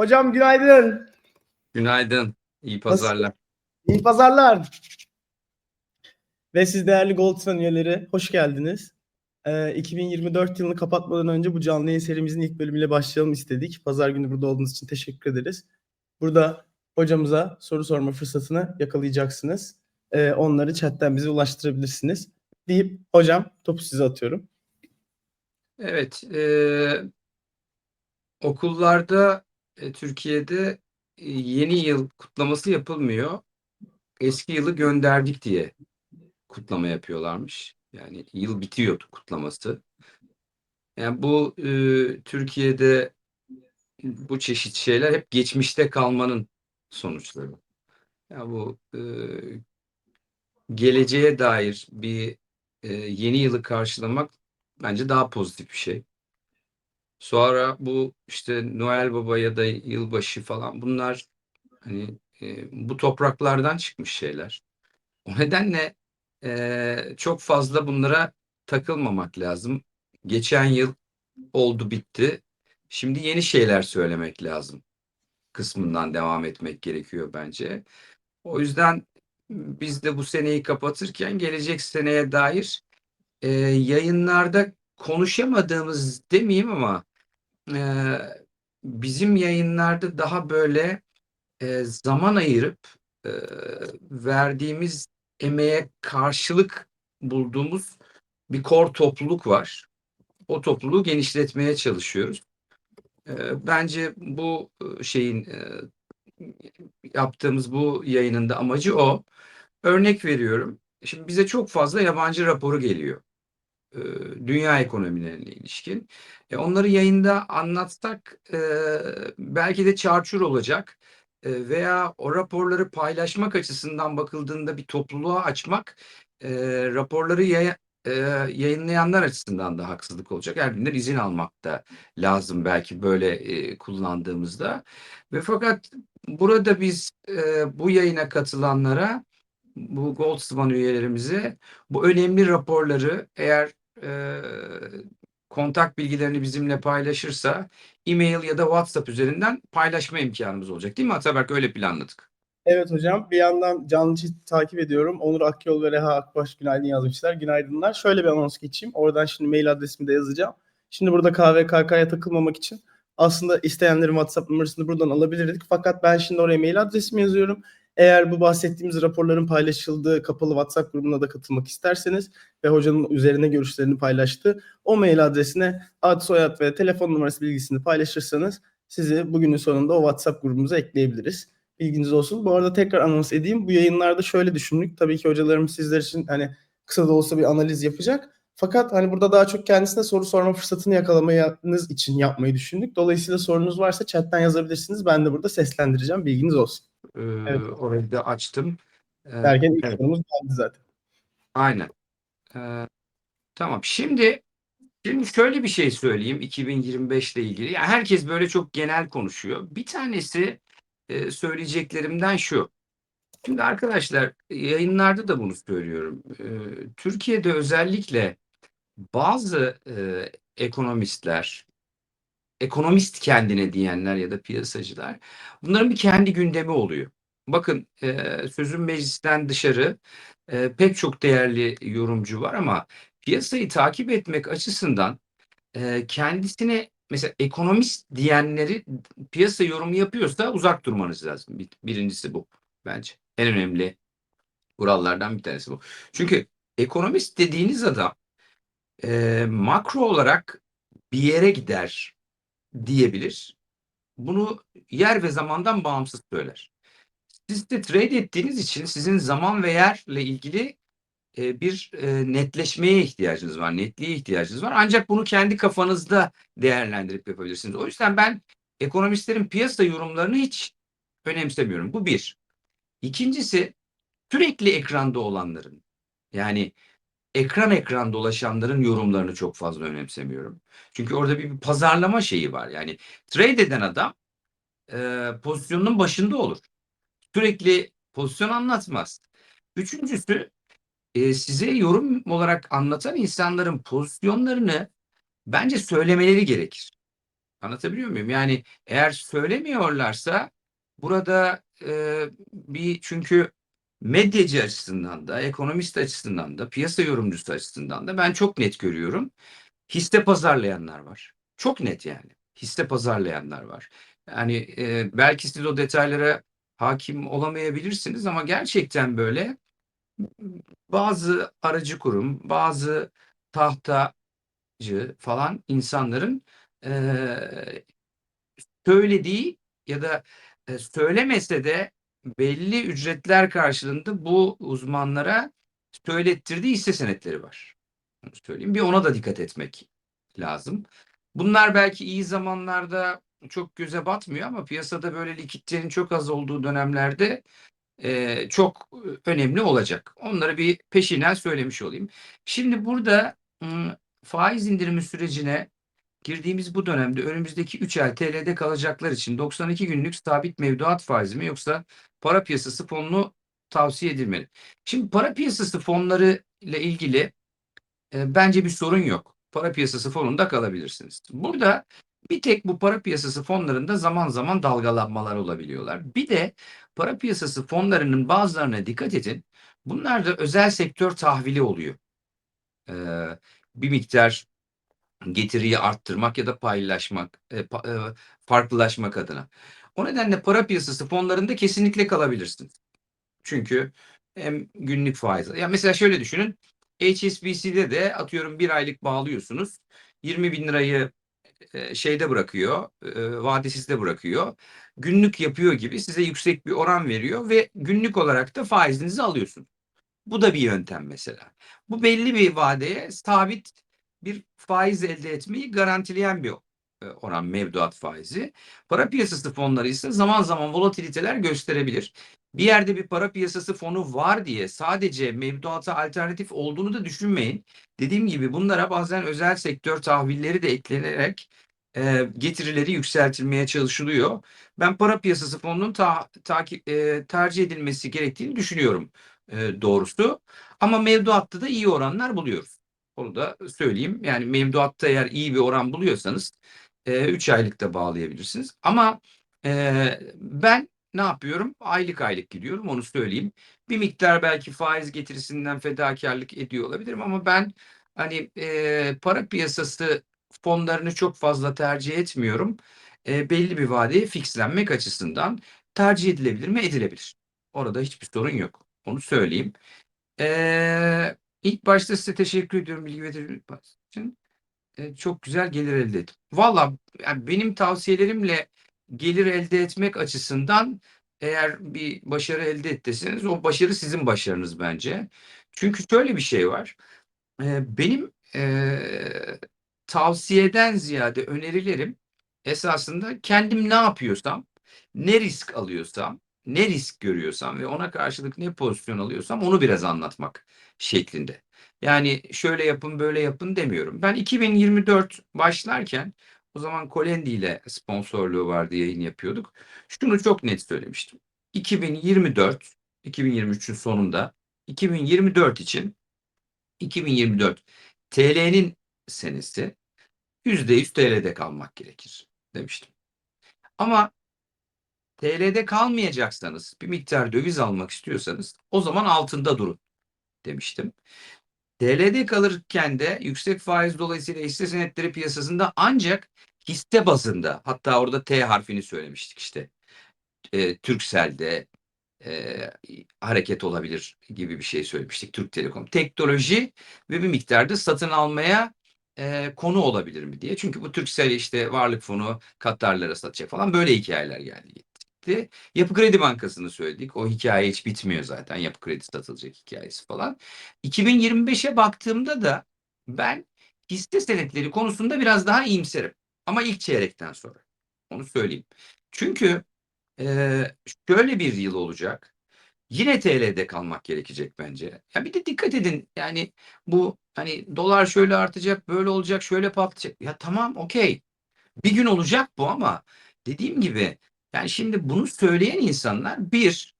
Hocam günaydın. Günaydın. İyi Nasıl? pazarlar. İyi pazarlar. Ve siz değerli Goldman üyeleri hoş geldiniz. Ee, 2024 yılını kapatmadan önce bu canlı yayın serimizin ilk bölümüyle başlayalım istedik. Pazar günü burada olduğunuz için teşekkür ederiz. Burada hocamıza soru sorma fırsatını yakalayacaksınız. Ee, onları chatten bize ulaştırabilirsiniz. Deyip hocam topu size atıyorum. Evet, eee, okullarda e, Türkiye'de e, yeni yıl kutlaması yapılmıyor. Eski yılı gönderdik diye kutlama yapıyorlarmış. Yani yıl bitiyordu kutlaması. Yani bu e, Türkiye'de bu çeşit şeyler hep geçmişte kalmanın sonuçları. Yani bu e, geleceğe dair bir e, yeni yılı karşılamak bence daha pozitif bir şey. Sonra bu işte Noel Baba ya da yılbaşı falan bunlar hani e, bu topraklardan çıkmış şeyler. O nedenle e, çok fazla bunlara takılmamak lazım. Geçen yıl oldu bitti. Şimdi yeni şeyler söylemek lazım kısmından devam etmek gerekiyor bence. O yüzden biz de bu seneyi kapatırken gelecek seneye dair e, yayınlarda konuşamadığımız demeyeyim ama e, bizim yayınlarda daha böyle e, zaman ayırıp e, verdiğimiz emeğe karşılık bulduğumuz bir kor topluluk var. O topluluğu genişletmeye çalışıyoruz. E, bence bu e, şeyin e, yaptığımız bu yayının da amacı o. Örnek veriyorum. Şimdi bize çok fazla yabancı raporu geliyor. Dünya ekonomilerine ilişkin. E, onları yayında anlatsak e, belki de çarçur olacak e, veya o raporları paylaşmak açısından bakıldığında bir topluluğa açmak e, raporları yaya, e, yayınlayanlar açısından da haksızlık olacak. Her birinden izin almak da lazım belki böyle e, kullandığımızda. Ve fakat burada biz e, bu yayına katılanlara bu Goldsman üyelerimize bu önemli raporları eğer e, kontak bilgilerini bizimle paylaşırsa e-mail ya da WhatsApp üzerinden paylaşma imkanımız olacak değil mi Ataberk? Öyle planladık. Evet hocam. Bir yandan canlı takip ediyorum. Onur Akyol ve Reha Akbaş günaydın yazmışlar. Günaydınlar. Şöyle bir anons geçeyim. Oradan şimdi mail adresimi de yazacağım. Şimdi burada KVKK'ya takılmamak için aslında isteyenlerin WhatsApp numarasını buradan alabilirdik. Fakat ben şimdi oraya mail adresimi yazıyorum. Eğer bu bahsettiğimiz raporların paylaşıldığı kapalı WhatsApp grubuna da katılmak isterseniz ve hocanın üzerine görüşlerini paylaştığı o mail adresine ad, soyad ve telefon numarası bilgisini paylaşırsanız sizi bugünün sonunda o WhatsApp grubumuza ekleyebiliriz. Bilginiz olsun. Bu arada tekrar anons edeyim. Bu yayınlarda şöyle düşündük. Tabii ki hocalarım sizler için hani kısa da olsa bir analiz yapacak. Fakat hani burada daha çok kendisine soru sorma fırsatını yakalamanız için yapmayı düşündük. Dolayısıyla sorunuz varsa chatten yazabilirsiniz. Ben de burada seslendireceğim. Bilginiz olsun. Ee, Evet. Orayı da açtım. Ee, Derken ilk evet. sorumuz geldi zaten. Aynen. Ee, tamam. Şimdi şimdi şöyle bir şey söyleyeyim 2025 ile ilgili. Yani herkes böyle çok genel konuşuyor. Bir tanesi e, söyleyeceklerimden şu. Şimdi arkadaşlar yayınlarda da bunu söylüyorum. Ee, Türkiye'de özellikle bazı e, ekonomistler, ekonomist kendine diyenler ya da piyasacılar bunların bir kendi gündemi oluyor. Bakın e, sözün meclisten dışarı e, pek çok değerli yorumcu var ama piyasayı takip etmek açısından e, kendisine mesela ekonomist diyenleri piyasa yorumu yapıyorsa uzak durmanız lazım. Bir- Birincisi bu bence. En önemli kurallardan bir tanesi bu. Çünkü ekonomist dediğiniz adam makro olarak bir yere gider diyebilir. Bunu yer ve zamandan bağımsız söyler. Siz de trade ettiğiniz için sizin zaman ve yerle ilgili e, bir e, netleşmeye ihtiyacınız var, netliğe ihtiyacınız var. Ancak bunu kendi kafanızda değerlendirip yapabilirsiniz. O yüzden ben ekonomistlerin piyasa yorumlarını hiç önemsemiyorum. Bu bir. İkincisi sürekli ekranda olanların yani ekran ekran dolaşanların yorumlarını çok fazla önemsemiyorum. Çünkü orada bir, bir pazarlama şeyi var. Yani trade eden adam e, pozisyonun başında olur. Sürekli pozisyon anlatmaz. Üçüncüsü e, size yorum olarak anlatan insanların pozisyonlarını bence söylemeleri gerekir. Anlatabiliyor muyum? Yani eğer söylemiyorlarsa burada e, bir çünkü medyacı açısından da, ekonomist açısından da, piyasa yorumcusu açısından da ben çok net görüyorum. Hisse pazarlayanlar var. Çok net yani. Hisse pazarlayanlar var. Yani e, belki siz o detaylara hakim olamayabilirsiniz ama gerçekten böyle bazı aracı kurum, bazı tahtacı falan insanların eee, söylediği ya da e, söylemese de belli ücretler karşılığında bu uzmanlara söylettirdiği hisse senetleri var. Onu söyleyeyim. Bir ona da dikkat etmek lazım. Bunlar belki iyi zamanlarda çok göze batmıyor ama piyasada böyle likiditenin çok az olduğu dönemlerde e, çok önemli olacak. Onları bir peşinden söylemiş olayım. Şimdi burada faiz indirimi sürecine girdiğimiz bu dönemde önümüzdeki 3 ay TL'de kalacaklar için 92 günlük sabit mevduat faizi mi yoksa para piyasası fonunu tavsiye edilmeli. Şimdi para piyasası fonları ile ilgili e, bence bir sorun yok. Para piyasası fonunda kalabilirsiniz. Burada bir tek bu para piyasası fonlarında zaman zaman dalgalanmalar olabiliyorlar. Bir de para piyasası fonlarının bazılarına dikkat edin. Bunlar da özel sektör tahvili oluyor. Ee, bir miktar getiriyi arttırmak ya da paylaşmak, e, pa- e, farklılaşmak adına. O nedenle para piyasası fonlarında kesinlikle kalabilirsiniz. Çünkü hem günlük faiz. Ya mesela şöyle düşünün. HSBC'de de atıyorum bir aylık bağlıyorsunuz. 20 bin lirayı e, şeyde bırakıyor, e, vadesizde bırakıyor. Günlük yapıyor gibi size yüksek bir oran veriyor ve günlük olarak da faizinizi alıyorsun. Bu da bir yöntem mesela. Bu belli bir vadeye sabit bir faiz elde etmeyi garantileyen bir oran mevduat faizi. Para piyasası fonları ise zaman zaman volatiliteler gösterebilir. Bir yerde bir para piyasası fonu var diye sadece mevduata alternatif olduğunu da düşünmeyin. Dediğim gibi bunlara bazen özel sektör tahvilleri de eklenerek e, getirileri yükseltilmeye çalışılıyor. Ben para piyasası fonunun ta, takip, e, tercih edilmesi gerektiğini düşünüyorum e, doğrusu. Ama mevduatta da iyi oranlar buluyoruz. Onu da söyleyeyim. Yani mevduatta eğer iyi bir oran buluyorsanız 3 aylıkta bağlayabilirsiniz. Ama e, ben ne yapıyorum? Aylık aylık gidiyorum onu söyleyeyim. Bir miktar belki faiz getirisinden fedakarlık ediyor olabilirim ama ben hani e, para piyasası fonlarını çok fazla tercih etmiyorum. E, belli bir vadeye fixlenmek açısından tercih edilebilir mi? Edilebilir. Orada hiçbir sorun yok. Onu söyleyeyim. Ee, ilk başta size teşekkür ediyorum bilgi verdiğiniz için. Ee, çok güzel gelir elde ettim. Valla yani benim tavsiyelerimle gelir elde etmek açısından eğer bir başarı elde etteseniz o başarı sizin başarınız bence. Çünkü şöyle bir şey var. Ee, benim ee, tavsiyeden ziyade önerilerim esasında kendim ne yapıyorsam, ne risk alıyorsam, ne risk görüyorsam ve ona karşılık ne pozisyon alıyorsam onu biraz anlatmak şeklinde. Yani şöyle yapın böyle yapın demiyorum. Ben 2024 başlarken o zaman Kolendi ile sponsorluğu vardı yayın yapıyorduk. Şunu çok net söylemiştim. 2024 2023'ün sonunda 2024 için 2024 TL'nin senesi %100 TL'de kalmak gerekir demiştim. Ama TL'de kalmayacaksanız bir miktar döviz almak istiyorsanız o zaman altında durun demiştim. TL'de kalırken de yüksek faiz dolayısıyla hisse senetleri piyasasında ancak hisse bazında hatta orada T harfini söylemiştik işte. E, Türksel'de, e, hareket olabilir gibi bir şey söylemiştik Türk Telekom. Teknoloji ve bir miktarda satın almaya e, konu olabilir mi diye. Çünkü bu Türksel işte varlık fonu Katarlara satacak falan böyle hikayeler geldi gitti. Yapı Kredi Bankası'nı söyledik. O hikaye hiç bitmiyor zaten. Yapı Kredi satılacak hikayesi falan. 2025'e baktığımda da ben hisse senetleri konusunda biraz daha iyimserim. Ama ilk çeyrekten sonra. Onu söyleyeyim. Çünkü Eee, şöyle bir yıl olacak. Yine TL'de kalmak gerekecek bence. Ya bir de dikkat edin yani bu hani dolar şöyle artacak, böyle olacak, şöyle patlayacak. Ya tamam okey. Bir gün olacak bu ama dediğim gibi yani şimdi bunu söyleyen insanlar bir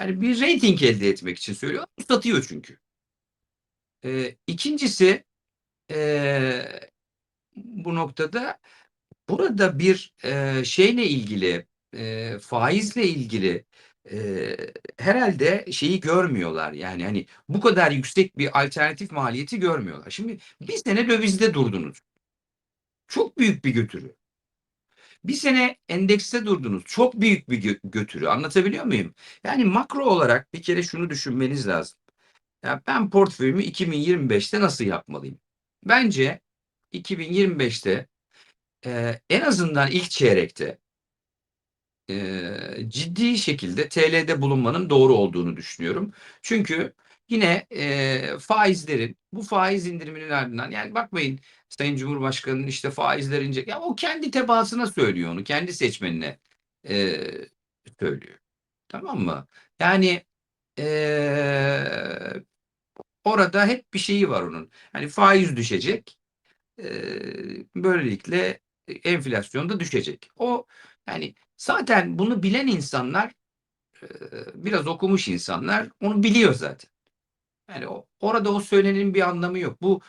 yani bir reyting elde etmek için söylüyor. Satıyor çünkü. Ee, ikincisi ee, bu noktada burada bir e, şeyle ilgili, e, faizle ilgili e, herhalde şeyi görmüyorlar. Yani hani bu kadar yüksek bir alternatif maliyeti görmüyorlar. Şimdi bir sene dövizde durdunuz. Çok büyük bir götürü. Bir sene endekste durdunuz. Çok büyük bir gö- götürü. Anlatabiliyor muyum? Yani makro olarak bir kere şunu düşünmeniz lazım. Ya ben portföyümü 2025'te nasıl yapmalıyım? Bence 2025'te e, en azından ilk çeyrekte e, ciddi şekilde TL'de bulunmanın doğru olduğunu düşünüyorum. Çünkü yine e, faizlerin bu faiz indiriminin ardından yani bakmayın Sayın Cumhurbaşkanı'nın işte faizler ince ya o kendi tebaasına söylüyor onu kendi seçmenine e, söylüyor. Tamam mı? Yani e, orada hep bir şeyi var onun. Hani faiz düşecek. e, böylelikle enflasyon da düşecek. O yani zaten bunu bilen insanlar e, biraz okumuş insanlar onu biliyor zaten. Yani o, orada o söylenenin bir anlamı yok. Bu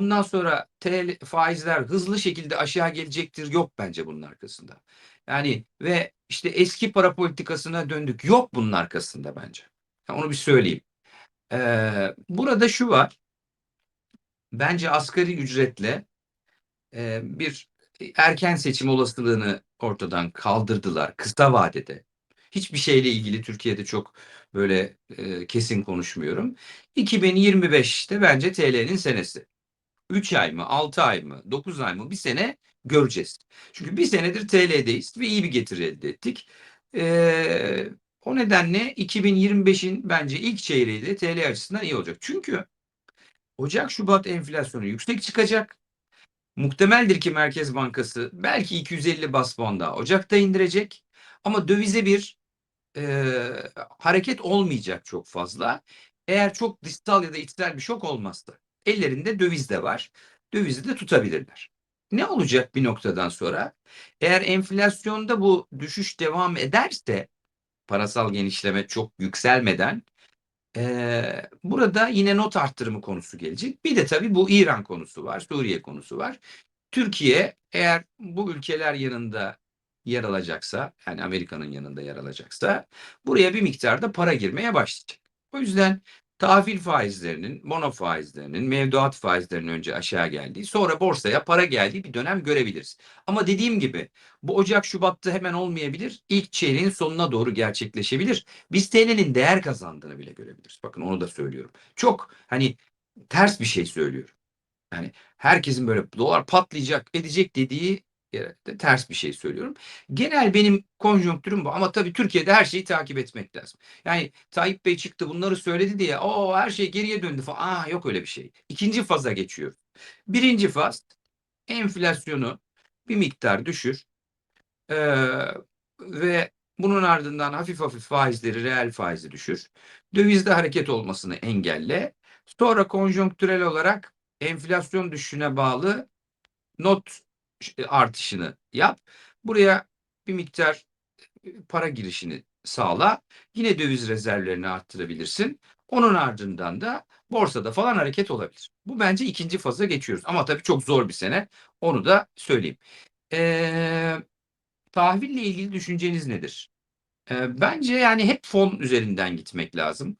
bundan sonra TL faizler hızlı şekilde aşağı gelecektir yok bence bunun arkasında. Yani ve işte eski para politikasına döndük yok bunun arkasında bence. Yani onu bir söyleyeyim. Ee, burada şu var. Bence asgari ücretle e, bir erken seçim olasılığını ortadan kaldırdılar kısa vadede. Hiçbir şeyle ilgili Türkiye'de çok böyle e, kesin konuşmuyorum. 2025'te bence TL'nin senesi. 3 ay mı, 6 ay mı, 9 ay mı bir sene göreceğiz. Çünkü bir senedir TL'deyiz ve iyi bir getiri elde ettik. Ee, o nedenle 2025'in bence ilk çeyreği de TL açısından iyi olacak. Çünkü Ocak Şubat enflasyonu yüksek çıkacak. Muhtemeldir ki Merkez Bankası belki 250 bas puan daha Ocak'ta indirecek. Ama dövize bir e, hareket olmayacak çok fazla. Eğer çok dışsal ya da içsel bir şok olmazsa. Ellerinde döviz de var. Dövizi de tutabilirler. Ne olacak bir noktadan sonra? Eğer enflasyonda bu düşüş devam ederse parasal genişleme çok yükselmeden e, burada yine not arttırımı konusu gelecek. Bir de tabii bu İran konusu var, Suriye konusu var. Türkiye eğer bu ülkeler yanında yer alacaksa yani Amerika'nın yanında yer alacaksa buraya bir miktarda para girmeye başlayacak. O yüzden tahvil faizlerinin, bono faizlerinin, mevduat faizlerinin önce aşağı geldiği, sonra borsaya para geldiği bir dönem görebiliriz. Ama dediğim gibi bu Ocak Şubat'ta hemen olmayabilir. İlk çeyreğin sonuna doğru gerçekleşebilir. Biz TL'nin değer kazandığını bile görebiliriz. Bakın onu da söylüyorum. Çok hani ters bir şey söylüyorum. Yani herkesin böyle dolar patlayacak, edecek dediği yerde ters bir şey söylüyorum. Genel benim konjonktürüm bu ama tabii Türkiye'de her şeyi takip etmek lazım. Yani Tayyip Bey çıktı bunları söyledi diye o her şey geriye döndü falan. Aa yok öyle bir şey. İkinci faza geçiyor. Birinci faz enflasyonu bir miktar düşür. Ee, ve bunun ardından hafif hafif faizleri, reel faizi düşür. Dövizde hareket olmasını engelle. Sonra konjonktürel olarak enflasyon düşüşüne bağlı not artışını yap. Buraya bir miktar e, para girişini sağla. Yine döviz rezervlerini arttırabilirsin. Onun ardından da borsada falan hareket olabilir. Bu bence ikinci faza geçiyoruz. Ama tabii çok zor bir sene. Onu da söyleyeyim. Ee, tahville ilgili düşünceniz nedir? Ee, bence yani hep fon üzerinden gitmek lazım.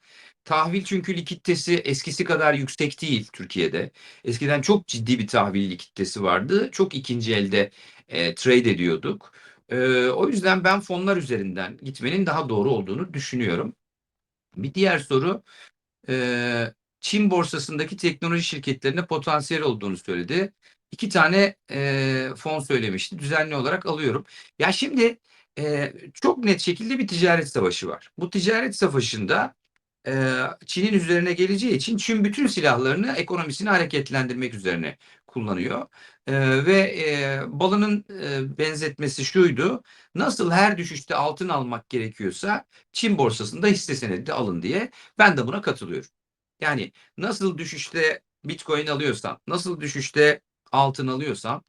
Tahvil çünkü likiditesi eskisi kadar yüksek değil Türkiye'de. Eskiden çok ciddi bir tahvil likiditesi vardı. Çok ikinci elde e, trade ediyorduk. E, o yüzden ben fonlar üzerinden gitmenin daha doğru olduğunu düşünüyorum. Bir diğer soru e, Çin borsasındaki teknoloji şirketlerine potansiyel olduğunu söyledi. İki tane e, fon söylemişti. Düzenli olarak alıyorum. Ya şimdi e, çok net şekilde bir ticaret savaşı var. Bu ticaret savaşında e, Çin'in üzerine geleceği için Çin bütün silahlarını ekonomisini hareketlendirmek üzerine kullanıyor. E, ve e, balının e, benzetmesi şuydu. Nasıl her düşüşte altın almak gerekiyorsa Çin borsasında hisse senedi de alın diye ben de buna katılıyorum. Yani nasıl düşüşte Bitcoin alıyorsan, nasıl düşüşte altın alıyorsan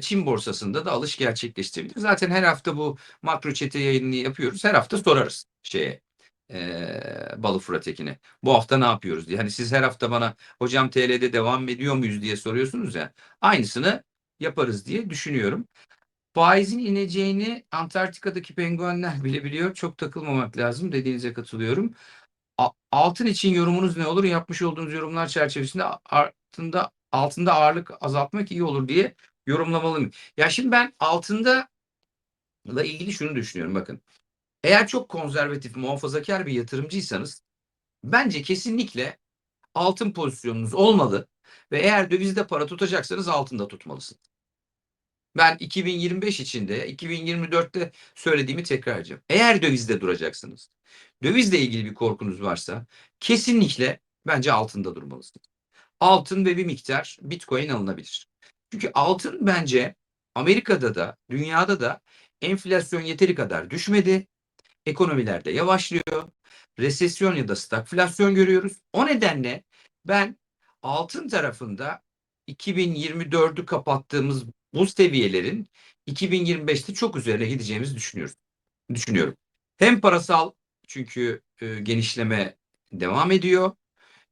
Çin borsasında da alış gerçekleştirebilir. Zaten her hafta bu makro çete yayınını yapıyoruz. Her hafta sorarız şeye e, Balı Fırat Ekin'e. Bu hafta ne yapıyoruz diye. Hani siz her hafta bana hocam TL'de devam ediyor muyuz diye soruyorsunuz ya. Aynısını yaparız diye düşünüyorum. faizin ineceğini Antarktika'daki penguenler bile biliyor. Çok takılmamak lazım. Dediğinize katılıyorum. Altın için yorumunuz ne olur? Yapmış olduğunuz yorumlar çerçevesinde altında altında ağırlık azaltmak iyi olur diye yorumlamalıyım. Ya şimdi ben altında ile ilgili şunu düşünüyorum bakın. Eğer çok konservatif, muhafazakar bir yatırımcıysanız bence kesinlikle altın pozisyonunuz olmalı ve eğer dövizde para tutacaksanız altında tutmalısınız. Ben 2025 içinde 2024'te söylediğimi tekrar edeceğim. Eğer dövizde duracaksınız, dövizle ilgili bir korkunuz varsa kesinlikle bence altında durmalısınız. Altın ve bir miktar Bitcoin alınabilir. Çünkü altın bence Amerika'da da dünyada da enflasyon yeteri kadar düşmedi. Ekonomilerde yavaşlıyor. Resesyon ya da stagflasyon görüyoruz. O nedenle ben altın tarafında 2024'ü kapattığımız bu seviyelerin 2025'te çok üzerine gideceğimizi düşünüyoruz. Düşünüyorum. Hem parasal çünkü e, genişleme devam ediyor.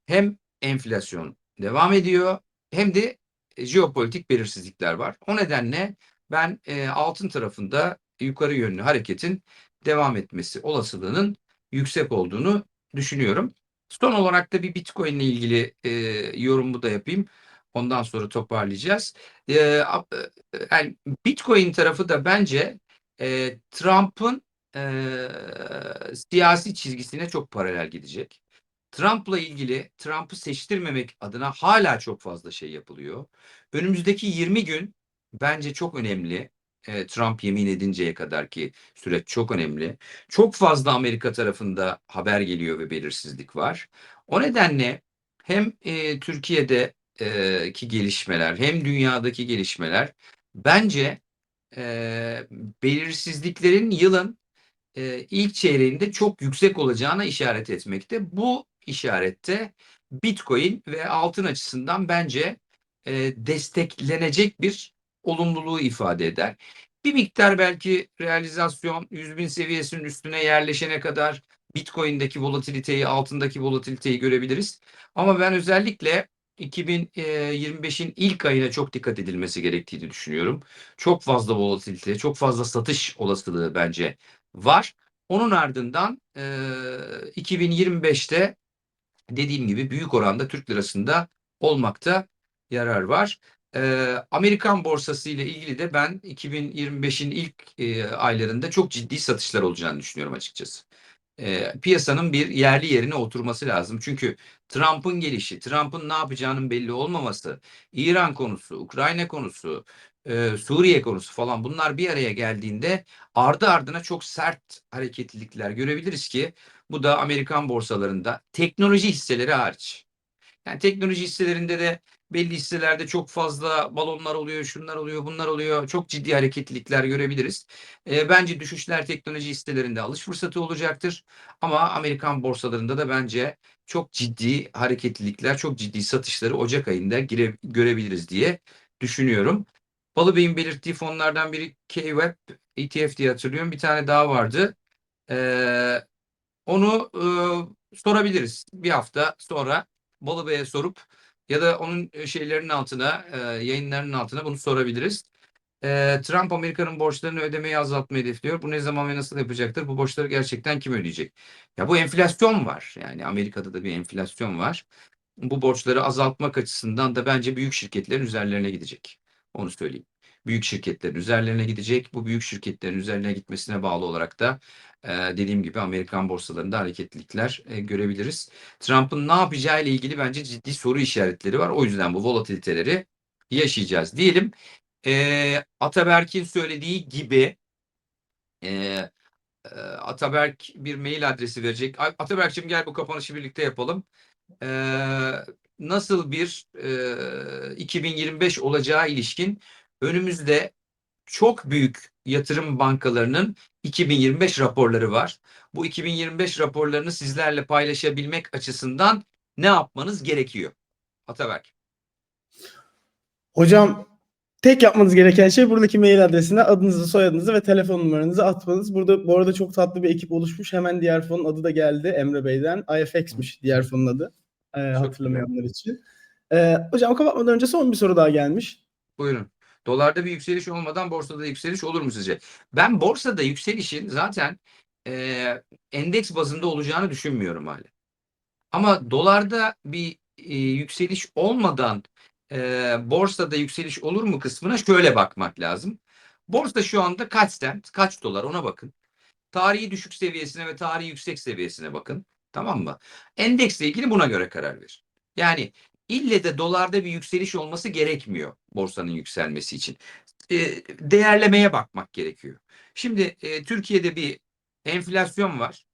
Hem enflasyon devam ediyor. Hem de jeopolitik belirsizlikler var. O nedenle ben e, altın tarafında yukarı yönlü hareketin devam etmesi olasılığının yüksek olduğunu düşünüyorum. Son olarak da bir Bitcoin ile ilgili e, yorumumu da yapayım. Ondan sonra toparlayacağız. E, e, yani Bitcoin tarafı da bence e, Trump'ın e, siyasi çizgisine çok paralel gidecek. Trump'la ilgili Trump'ı seçtirmemek adına hala çok fazla şey yapılıyor. Önümüzdeki 20 gün bence çok önemli. E, Trump yemin edinceye kadar ki süreç çok önemli. Çok fazla Amerika tarafında haber geliyor ve belirsizlik var. O nedenle hem e, Türkiye'de e, ki gelişmeler hem dünyadaki gelişmeler bence e, belirsizliklerin yılın e, ilk çeyreğinde çok yüksek olacağına işaret etmekte. Bu işarette Bitcoin ve altın açısından bence e, desteklenecek bir olumluluğu ifade eder. Bir miktar belki realizasyon 100 bin seviyesinin üstüne yerleşene kadar Bitcoin'deki volatiliteyi, altındaki volatiliteyi görebiliriz. Ama ben özellikle 2025'in ilk ayına çok dikkat edilmesi gerektiğini düşünüyorum. Çok fazla volatilite, çok fazla satış olasılığı bence var. Onun ardından e, 2025'te dediğim gibi büyük oranda Türk lirasında olmakta yarar var. E, Amerikan borsası ile ilgili de ben 2025'in ilk e, aylarında çok ciddi satışlar olacağını düşünüyorum açıkçası. E, piyasanın bir yerli yerine oturması lazım. Çünkü Trump'ın gelişi, Trump'ın ne yapacağının belli olmaması, İran konusu, Ukrayna konusu, e, Suriye konusu falan bunlar bir araya geldiğinde ardı ardına çok sert hareketlilikler görebiliriz ki bu da Amerikan borsalarında teknoloji hisseleri hariç. Yani teknoloji hisselerinde de belli hisselerde çok fazla balonlar oluyor, şunlar oluyor, bunlar oluyor. Çok ciddi hareketlilikler görebiliriz. E, bence düşüşler teknoloji hisselerinde alış fırsatı olacaktır. Ama Amerikan borsalarında da bence çok ciddi hareketlilikler, çok ciddi satışları Ocak ayında gire, görebiliriz diye düşünüyorum. Balıbey'in belirttiği fonlardan biri K-Web ETF diye hatırlıyorum. Bir tane daha vardı. Ee, onu e, sorabiliriz bir hafta sonra Balıbey'e sorup ya da onun şeylerinin altına, e, yayınlarının altına bunu sorabiliriz. E, Trump Amerika'nın borçlarını ödemeyi azaltmayı hedefliyor. Bu ne zaman ve nasıl yapacaktır? Bu borçları gerçekten kim ödeyecek? Ya bu enflasyon var. Yani Amerika'da da bir enflasyon var. Bu borçları azaltmak açısından da bence büyük şirketlerin üzerlerine gidecek. Onu söyleyeyim. Büyük şirketlerin üzerlerine gidecek. Bu büyük şirketlerin üzerine gitmesine bağlı olarak da e, dediğim gibi Amerikan borsalarında hareketlilikler e, görebiliriz. Trump'ın ne yapacağı ile ilgili bence ciddi soru işaretleri var. O yüzden bu volatiliteleri yaşayacağız diyelim. E, Ataberk'in söylediği gibi e, e, Ataberk bir mail adresi verecek. Ataberk'cim gel bu kapanışı birlikte yapalım. E, nasıl bir e, 2025 olacağı ilişkin önümüzde çok büyük yatırım bankalarının 2025 raporları var. Bu 2025 raporlarını sizlerle paylaşabilmek açısından ne yapmanız gerekiyor? Ataberk. Hocam tek yapmanız gereken şey buradaki mail adresine adınızı, soyadınızı ve telefon numaranızı atmanız. Burada bu arada çok tatlı bir ekip oluşmuş. Hemen diğer fonun adı da geldi Emre Bey'den. IFX'miş diğer fonun adı. Ee, hatırlamayanlar için. Ee, hocam kapatmadan önce son bir soru daha gelmiş. Buyurun. Dolarda bir yükseliş olmadan borsada yükseliş olur mu sizce? Ben borsada yükselişin zaten e, endeks bazında olacağını düşünmüyorum hala. Ama dolarda bir e, yükseliş olmadan e, borsada yükseliş olur mu kısmına şöyle bakmak lazım. Borsa şu anda kaç sent, kaç dolar ona bakın. Tarihi düşük seviyesine ve tarihi yüksek seviyesine bakın. Tamam mı? Endeksle ilgili buna göre karar ver. Yani ille de dolarda bir yükseliş olması gerekmiyor borsanın yükselmesi için. E, değerlemeye bakmak gerekiyor. Şimdi e, Türkiye'de bir enflasyon var.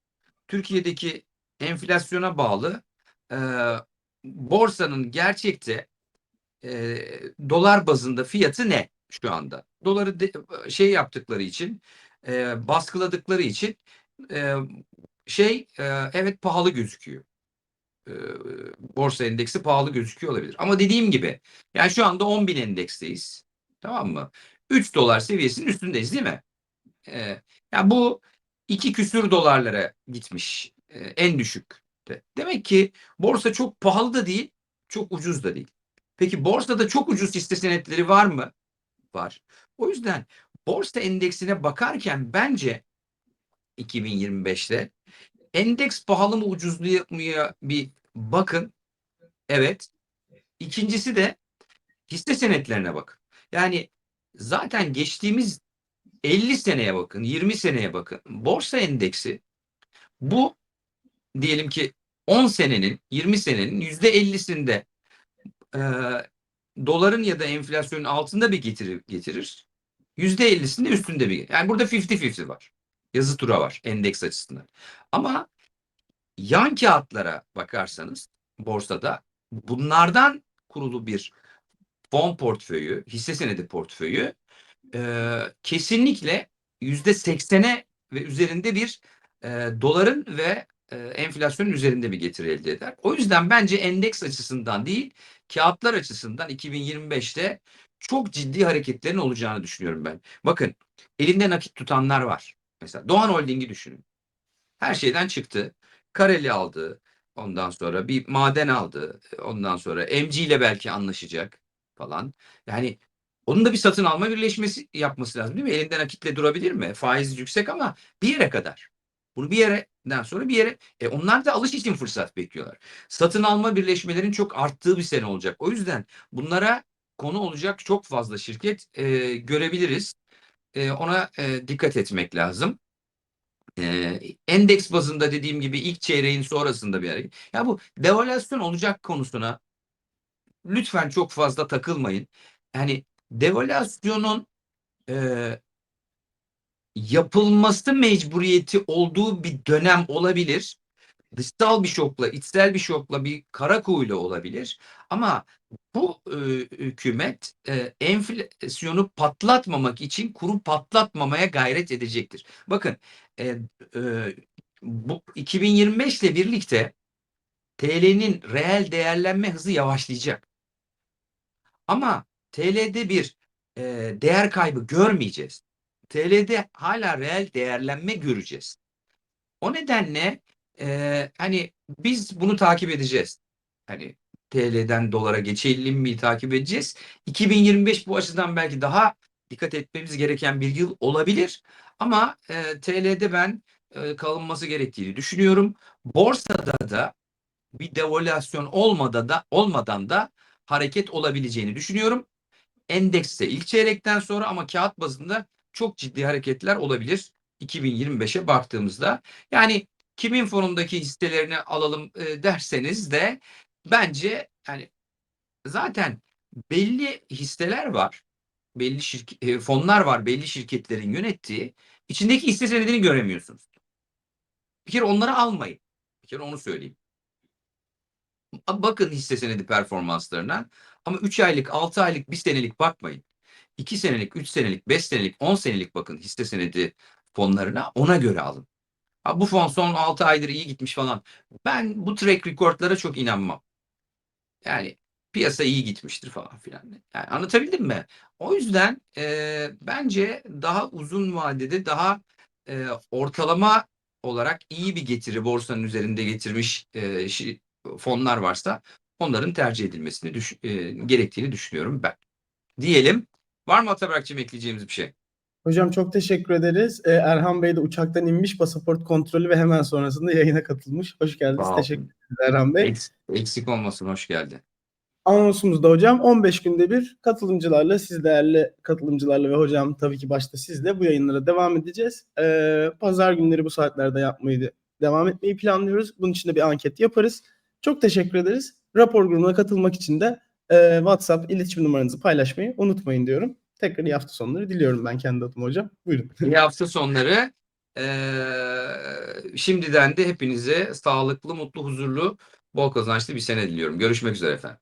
Türkiye'deki enflasyona bağlı e, borsanın gerçekte e, dolar bazında fiyatı ne şu anda? Doları de, şey yaptıkları için, e, baskıladıkları için e, şey e, evet pahalı gözüküyor. E, borsa endeksi pahalı gözüküyor olabilir. Ama dediğim gibi yani şu anda 10 bin endeksteyiz. Tamam mı? 3 dolar seviyesinin üstündeyiz değil mi? E, yani bu iki küsür dolarlara gitmiş e, en düşük. de. Demek ki borsa çok pahalı da değil, çok ucuz da değil. Peki borsada çok ucuz hisse senetleri var mı? Var. O yüzden borsa endeksine bakarken bence 2025'te endeks pahalı mı ucuzluğa mı bir bakın. Evet. İkincisi de hisse senetlerine bakın. Yani zaten geçtiğimiz 50 seneye bakın, 20 seneye bakın. Borsa endeksi bu diyelim ki 10 senenin, 20 senenin %50'sinde e, doların ya da enflasyonun altında bir getirir, getirir. %50'sinde üstünde bir. Yani burada 50-50 var. Yazı tura var endeks açısından. Ama yan kağıtlara bakarsanız borsada bunlardan kurulu bir fon portföyü, hisse senedi portföyü e, kesinlikle yüzde seksene ve üzerinde bir e, doların ve e, enflasyonun üzerinde bir getiri elde eder. O yüzden bence endeks açısından değil, kağıtlar açısından 2025'te çok ciddi hareketlerin olacağını düşünüyorum ben. Bakın elinde nakit tutanlar var. Mesela Doğan Holding'i düşünün. Her şeyden çıktı. Kareli aldı. Ondan sonra bir maden aldı. Ondan sonra MG ile belki anlaşacak falan. Yani onun da bir satın alma birleşmesi yapması lazım değil mi? Elinde nakitle durabilir mi? Faiz yüksek ama bir yere kadar. Bunu bir yerden sonra bir yere e onlar da alış için fırsat bekliyorlar. Satın alma birleşmelerin çok arttığı bir sene olacak. O yüzden bunlara konu olacak çok fazla şirket e, görebiliriz. E, ona e, dikkat etmek lazım. E, endeks bazında dediğim gibi ilk çeyreğin sonrasında bir hareket. Ya bu devalüasyon olacak konusuna lütfen çok fazla takılmayın. Yani devalüasyonun e, yapılması mecburiyeti olduğu bir dönem olabilir. Dışsal bir şokla, içsel bir şokla, bir kara kuyuyla olabilir. Ama bu e, hükümet e, enflasyonu patlatmamak için kuru patlatmamaya gayret edecektir. Bakın e, e, bu 2025 ile birlikte TL'nin reel değerlenme hızı yavaşlayacak. Ama TL'de bir e, değer kaybı görmeyeceğiz. TL'de hala reel değerlenme göreceğiz. O nedenle e, hani biz bunu takip edeceğiz. Hani TL'den dolara geçelim mi takip edeceğiz. 2025 bu açıdan belki daha dikkat etmemiz gereken bir yıl olabilir. Ama e, TL'de ben e, kalınması gerektiğini düşünüyorum. Borsada da bir devalüasyon olmadan da olmadan da hareket olabileceğini düşünüyorum. Endekste ilk çeyrekten sonra ama kağıt bazında çok ciddi hareketler olabilir 2025'e baktığımızda. Yani kimin fonundaki hisselerini alalım e, derseniz de bence yani zaten belli hisseler var. Belli şirket, e, fonlar var belli şirketlerin yönettiği. içindeki hisse senedini göremiyorsunuz. Bir kere onları almayın. Bir kere onu söyleyeyim. Bakın hisse senedi performanslarına ama 3 aylık, 6 aylık, 1 senelik bakmayın. 2 senelik, 3 senelik, 5 senelik, 10 senelik bakın hisse senedi fonlarına ona göre alın. Bu fon son 6 aydır iyi gitmiş falan. Ben bu track record'lara çok inanmam. Yani piyasa iyi gitmiştir falan filan. Yani anlatabildim mi? O yüzden e, bence daha uzun vadede daha e, ortalama olarak iyi bir getiri borsanın üzerinde getirmiş e, fonlar varsa onların tercih edilmesini düş e, gerektiğini düşünüyorum ben. Diyelim Var mı Ataberk'cim ekleyeceğimiz bir şey? Hocam çok teşekkür ederiz. Ee, Erhan Bey de uçaktan inmiş pasaport kontrolü ve hemen sonrasında yayına katılmış. Hoş geldiniz. Olun. Teşekkür ederiz Erhan Bey. Eks- eksik olmasın. Hoş geldin. Anonsumuzda hocam 15 günde bir katılımcılarla, siz değerli katılımcılarla ve hocam tabii ki başta sizle bu yayınlara devam edeceğiz. Ee, Pazar günleri bu saatlerde yapmayı de- devam etmeyi planlıyoruz. Bunun için de bir anket yaparız. Çok teşekkür ederiz. Rapor grubuna katılmak için de e, WhatsApp iletişim numaranızı paylaşmayı unutmayın diyorum. Tekrar iyi hafta sonları diliyorum ben kendi adıma hocam. Buyurun. İyi hafta sonları. Ee, şimdiden de hepinize sağlıklı, mutlu, huzurlu, bol kazançlı bir sene diliyorum. Görüşmek üzere efendim.